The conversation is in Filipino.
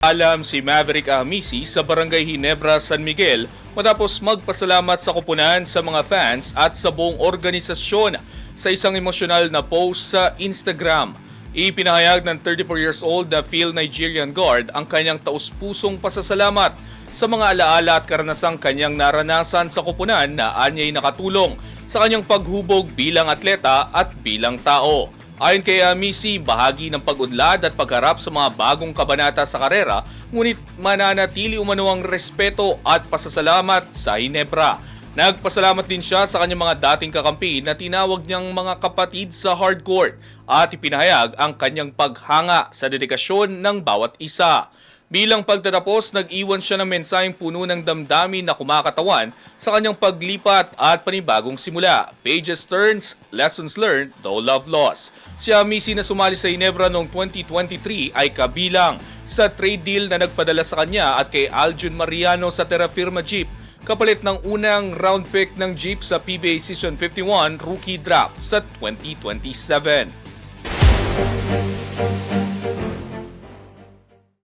Alam si Maverick Amisi sa Barangay Hinebra, San Miguel matapos magpasalamat sa kupunan sa mga fans at sa buong organisasyon sa isang emosyonal na post sa Instagram. Ipinahayag ng 34 years old na Phil Nigerian Guard ang kanyang taus-pusong pasasalamat sa mga alaala at karanasang kanyang naranasan sa kupunan na anya'y nakatulong sa kanyang paghubog bilang atleta at bilang tao. Ayon kay Amisi, bahagi ng pag-unlad at pagharap sa mga bagong kabanata sa karera, ngunit mananatili umano ang respeto at pasasalamat sa Hinebra. Nagpasalamat din siya sa kanyang mga dating kakampi na tinawag niyang mga kapatid sa hardcourt at ipinahayag ang kanyang paghanga sa dedikasyon ng bawat isa. Bilang pagtatapos, nag-iwan siya ng mensaheng puno ng damdamin na kumakatawan sa kanyang paglipat at panibagong simula. Pages turns, lessons learned, no love lost. Si Amisi na sumali sa Inebra noong 2023 ay kabilang sa trade deal na nagpadala sa kanya at kay Aljun Mariano sa Terra Firma Jeep kapalit ng unang round pick ng Jeep sa PBA Season 51 Rookie Draft sa 2027.